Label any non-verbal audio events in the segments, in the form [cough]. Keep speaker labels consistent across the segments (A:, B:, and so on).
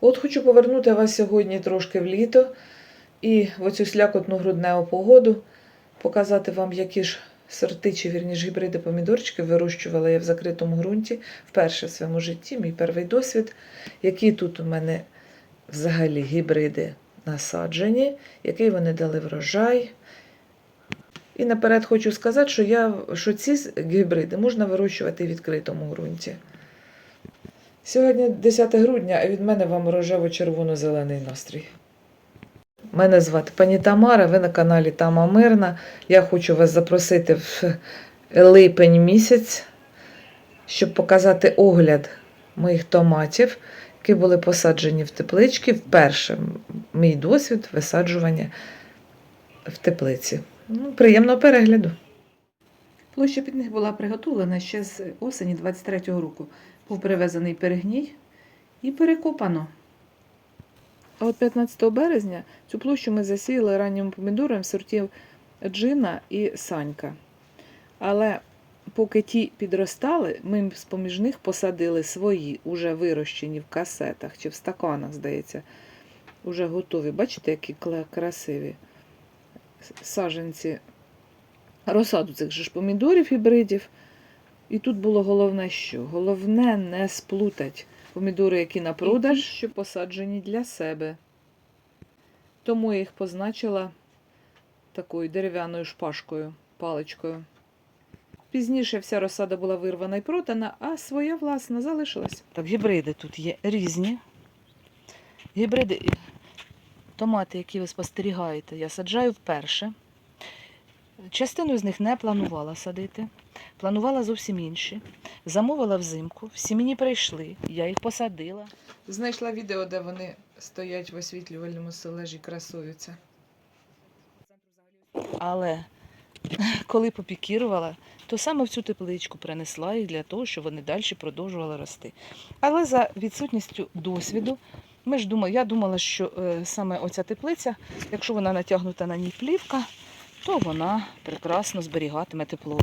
A: От хочу повернути вас сьогодні трошки в літо і в оцю слякотну грудневу погоду, показати вам, які ж сорти, чи вірніш гібриди помідорчиків вирощувала я в закритому ґрунті вперше в своєму житті, мій перший досвід, які тут у мене взагалі гібриди насаджені, який вони дали врожай. І наперед хочу сказати, що, я, що ці гібриди можна вирощувати в відкритому ґрунті. Сьогодні 10 грудня, а від мене вам рожево-червоно-зелений настрій. Мене звати пані Тамара, ви на каналі Тама Мирна. Я хочу вас запросити в липень місяць, щоб показати огляд моїх томатів, які були посаджені в теплички. Вперше мій досвід висаджування в теплиці. Ну, приємного перегляду. Площа під них була приготовлена ще з осені 23-го року. Був перевезений перегній і перекопано. А от 15 березня цю площу ми засіяли раннім помідором сортів Джина і Санька. Але поки ті підростали, ми з-поміж них посадили свої, уже вирощені в касетах чи в стаканах, здається, уже готові. Бачите, які красиві саженці розсаду цих же ж помідорів гібридів. І тут було головне що? Головне не сплутать помідори, які на продаж, що посаджені для себе. Тому я їх позначила такою дерев'яною шпажкою, паличкою. Пізніше вся розсада була вирвана і продана, а своя власна залишилась. Так, гібриди тут є різні. Гібриди, томати, які ви спостерігаєте, я саджаю вперше. Частину з них не планувала садити. Планувала зовсім інші. Замовила взимку, всі мені прийшли, я їх посадила. Знайшла відео, де вони стоять в освітлювальному сележі, красуються. Але коли попікірувала, то саме в цю тепличку принесла їх для того, щоб вони далі продовжували рости. Але за відсутністю досвіду, ми ж думали, я думала, що е, саме оця теплиця, якщо вона натягнута на ній плівка, то вона прекрасно зберігатиме тепло.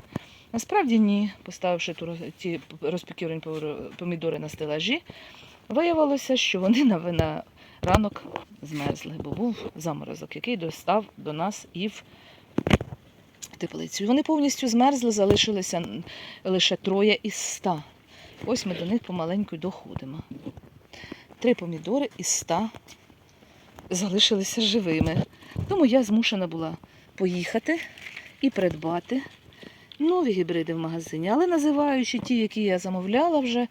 A: Насправді ні, поставивши ту роз- ті розпікіровані помідори на стелажі, виявилося, що вони на ранок змерзли, бо був заморозок, який достав до нас і в теплицю. Вони повністю змерзли, залишилися лише троє із ста. Ось ми до них помаленьку доходимо. Три помідори із ста залишилися живими. Тому я змушена була поїхати і придбати нові гібриди в магазині, але називаючи ті, які я замовляла вже,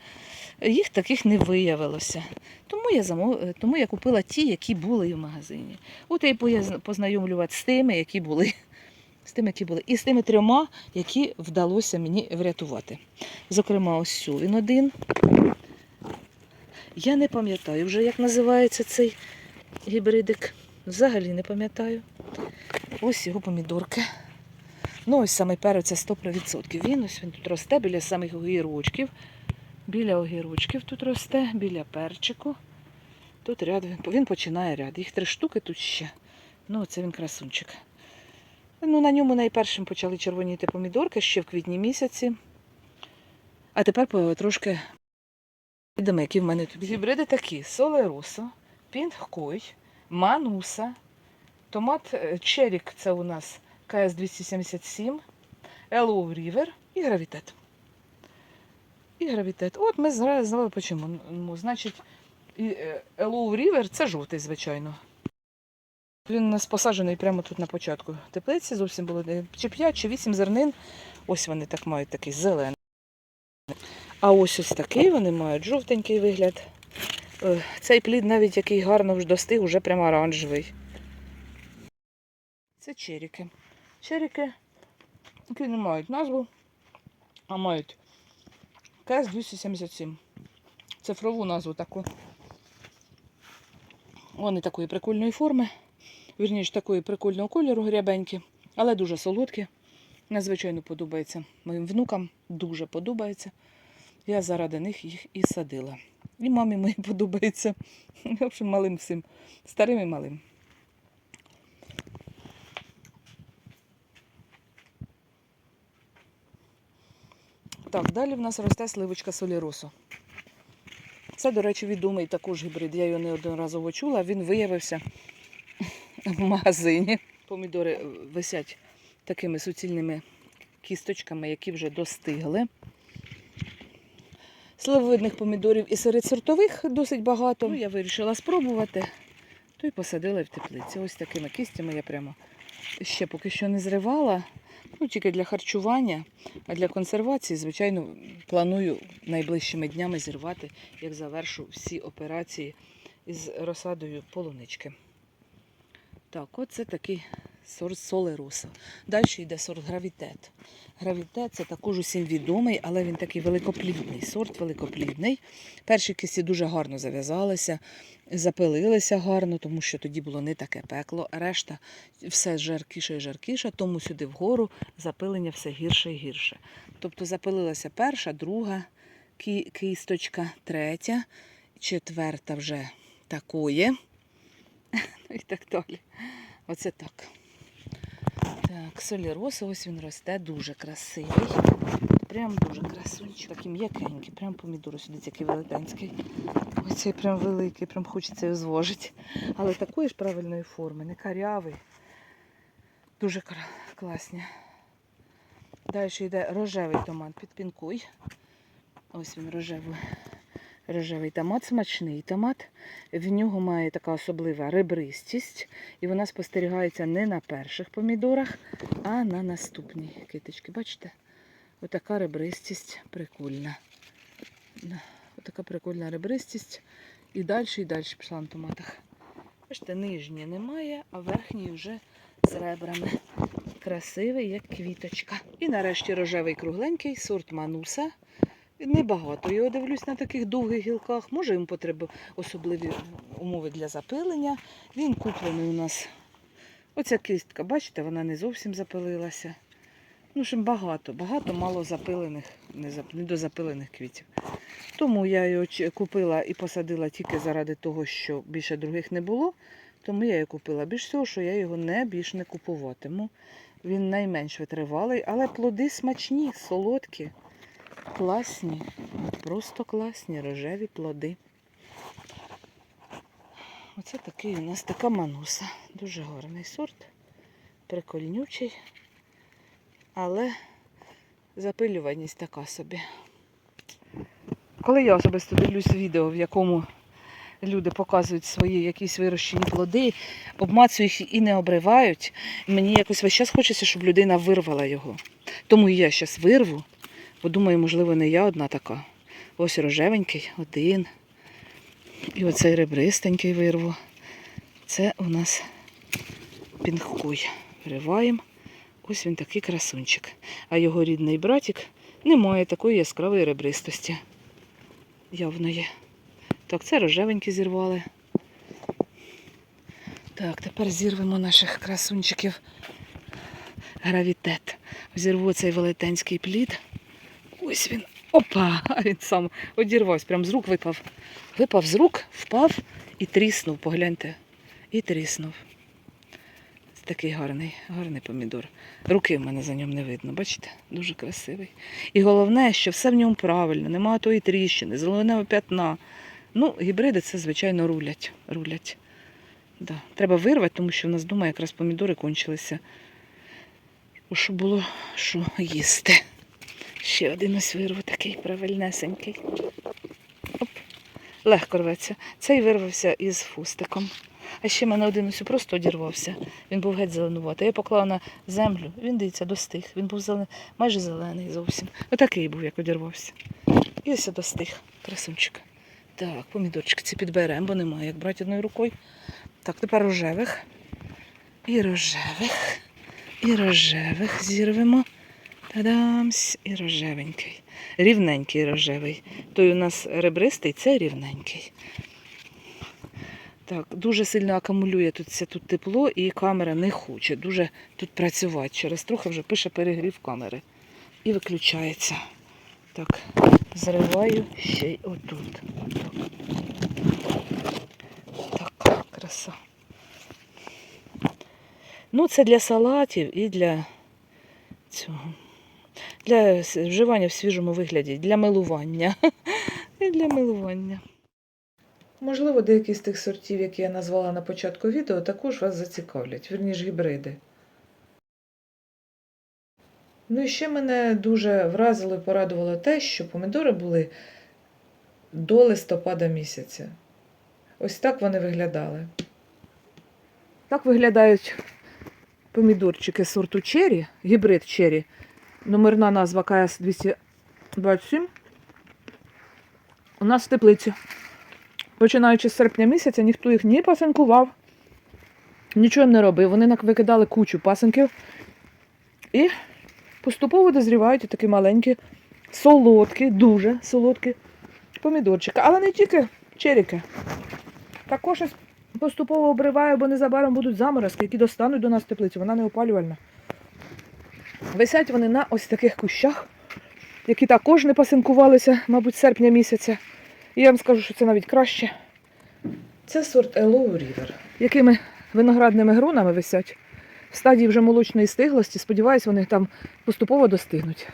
A: їх таких не виявилося. Тому я замов... Тому я купила ті, які були в магазині. От я пояз- познайомлювати з тими, які були. З тими, які були, і з тими трьома, які вдалося мені врятувати. Зокрема, ось цю він один. Я не пам'ятаю вже, як називається цей гібридик. Взагалі не пам'ятаю. Ось його помідорки. Ну, ось саме перець це 100%. Він ось він тут росте біля самих огірочків. Біля огірочків тут росте, біля перчику. Тут ряд він, починає ряд. Їх три штуки тут ще. Ну, це він красунчик. Ну, на ньому найпершим почали червоніти помідорки ще в квітні місяці. А тепер трошки які в мене тут. Гібриди такі: Солеросо, Пінхкой, Мануса, томат е, Черік це у нас КС 277, Елоу Рівер і гравітет. І гравітет. От ми зараз знали почому. Ну, значить, Елоу Рівер це жовтий, звичайно. Він у нас посаджений прямо тут на початку теплиці. Зовсім було е, чи 5, чи 8 зернин. Ось вони так мають такий зелений. А ось ось такий вони мають жовтенький вигляд. Е, Цей плід, навіть який гарно вже достиг, уже прямо оранжевий. Це черіки. Черіки, які не мають назву, а мають КС 277. Цифрову назву таку. Вони такої прикольної форми. Вірніше, такої прикольного кольору грябенькі, але дуже солодкі. Надзвичайно подобається моїм внукам, дуже подобається. Я заради них їх і садила. І мамі моїй подобається. В общем, малим всім, старим і малим. Так, далі в нас росте сливочка соліросу. Це, до речі, відомий також гібрид. Я його неодноразово чула. Він виявився в магазині. Помідори висять такими суцільними кісточками, які вже достигли. Сливовидних помідорів і серед сортових досить багато. Ну, я вирішила спробувати, то й посадила в теплиці. Ось такими кістями я прямо ще поки що не зривала. Ну, тільки для харчування, а для консервації, звичайно, планую найближчими днями зірвати, як завершу всі операції із розсадою полунички. Так, оце такий сорт солеруса. Далі йде сорт гравітет. Гравітет це також усім відомий, але він такий великоплідний. Сорт великоплідний. Перші кисті дуже гарно зав'язалися, запилилися гарно, тому що тоді було не таке пекло. Решта все жаркіше і жаркіше, тому сюди вгору запилення все гірше і гірше. Тобто запилилася перша, друга кісточка, третя, четверта вже такої. [laughs] Ну і так далі. Оце так. Так, соліроса, ось він росте, дуже красивий. Прям дуже красунчик. Такий м'якенький, прям помідор, сюди який велетенський. Ось цей прям великий, прям хочеться його звожити. Але такої ж правильної форми, не карявий. Дуже класні. Далі йде рожевий томат під пінкуй. Ось він рожевий. Рожевий томат, смачний томат. В нього має така особлива ребристість, і вона спостерігається не на перших помідорах, а на наступній китички. Бачите? Отака ребристість прикольна. Отака прикольна ребристість. І далі, і далі пішла на томатах. Бачите, нижньої немає, а верхній вже з ребрами. Красивий, як квіточка. І нарешті рожевий кругленький сорт мануса. Небагато його дивлюсь на таких довгих гілках. Може йому потрібні особливі умови для запилення. Він куплений у нас. Оця кістка, бачите, вона не зовсім запилилася. Ну, що багато, багато мало запилених, недозапилених квітів. Тому я його купила і посадила тільки заради того, що більше других не було. Тому я його купила. Більш всього, що я його не більш не купуватиму. Він найменш витривалий, але плоди смачні, солодкі. Класні, просто класні рожеві плоди. Оце такий у нас така мануса. Дуже гарний сорт, прикольнючий, але запилюваність така собі. Коли я особисто дивлюсь відео, в якому люди показують свої якісь вирощені плоди, обмацують їх і не обривають, мені якось весь час хочеться, щоб людина вирвала його. Тому і я зараз вирву. Бо думаю, можливо, не я одна така. Ось рожевенький, один. І оцей ребристенький вирву. Це у нас пінхкуй. Вириваємо. Ось він такий красунчик. А його рідний братик не має такої яскравої ребристості. Явно є. Так, це рожевенькі зірвали. Так, тепер зірвемо наших красунчиків. Гравітет. Зірву цей велетенський плід. Ось він. Опа! [laughs] Він сам одірвався, прям з рук випав. Випав з рук, впав і тріснув, погляньте. І тріснув. Це такий гарний, гарний помідор. Руки в мене за ньому не видно, бачите? Дуже красивий. І головне, що все в ньому правильно, немає тої тріщини, зеленого п'ятна. Ну, гібриди це, звичайно, рулять. рулять. Да. Треба вирвати, тому що в нас вдома якраз помідори кончилися. Щоб було що їсти. Ще один ось вирву такий правильнесенький. Оп. Легко рветься. Цей вирвався із фустиком. А ще в мене один ось просто одірвався. Він був геть зеленуватий. Я поклала на землю, він дивіться, достиг. Він був зелений, майже зелений зовсім. Отакий був, як одірвався. І ось достиг. Красунчик. Так, помідорчики ці підберемо, бо немає, як брати одною рукою. Так, тепер рожевих. І рожевих. І рожевих зірвемо. Та-дамсь, і рожевенький. Рівненький рожевий. Той у нас ребристий, це рівненький. Так, дуже сильно акумулює тут, тут тепло, і камера не хоче дуже тут працювати. Через трохи вже пише перегрів камери. І виключається. Так, зриваю ще й отут. Так, так краса. Ну, це для салатів і для цього. Для вживання в свіжому вигляді, для милування. [laughs] І для милування. Можливо, деякі з тих сортів, які я назвала на початку відео, також вас зацікавлять, вірніш гібриди. Ну і ще мене дуже вразило і порадувало те, що помідори були до листопада місяця. Ось так вони виглядали. Так виглядають помідорчики сорту Черрі, гібрид Черрі. Номерна назва КС 227. У нас в теплиці. Починаючи з серпня місяця, ніхто їх ні пасинкував, нічого не робив. Вони викидали кучу пасинків і поступово дозрівають такі маленькі, солодкі, дуже солодкі помідорчики. Але не тільки черіки. Також поступово обриваю, бо незабаром будуть заморозки, які достануть до нас теплицю. Вона не опалювальна. Висять вони на ось таких кущах, які також не пасинкувалися, мабуть, серпня місяця. І я вам скажу, що це навіть краще. Це сорт Елоу River. Якими виноградними гронами висять в стадії вже молочної стиглості. Сподіваюсь, вони там поступово достигнуть.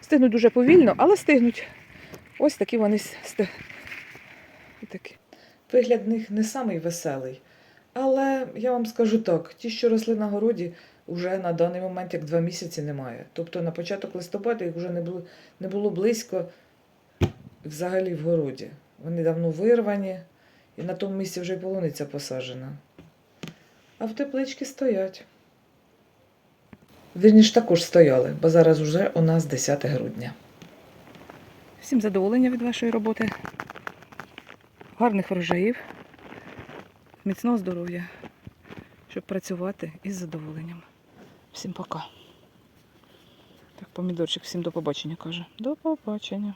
A: Стигнуть дуже повільно, але стигнуть. Ось такі вони сти... такі. Вигляд них не самий веселий. Але я вам скажу так: ті, що росли на городі, вже на даний момент як два місяці немає. Тобто на початок листопада їх вже не було, не було близько взагалі в городі. Вони давно вирвані, і на тому місці вже й полуниця посаджена. А в тепличці стоять. Вірніше також стояли, бо зараз вже у нас 10 грудня. Всім задоволення від вашої роботи. Гарних врожаїв, міцного здоров'я, щоб працювати із задоволенням. Всім пока. Так, помідорчик, всім до побачення каже. До побачення.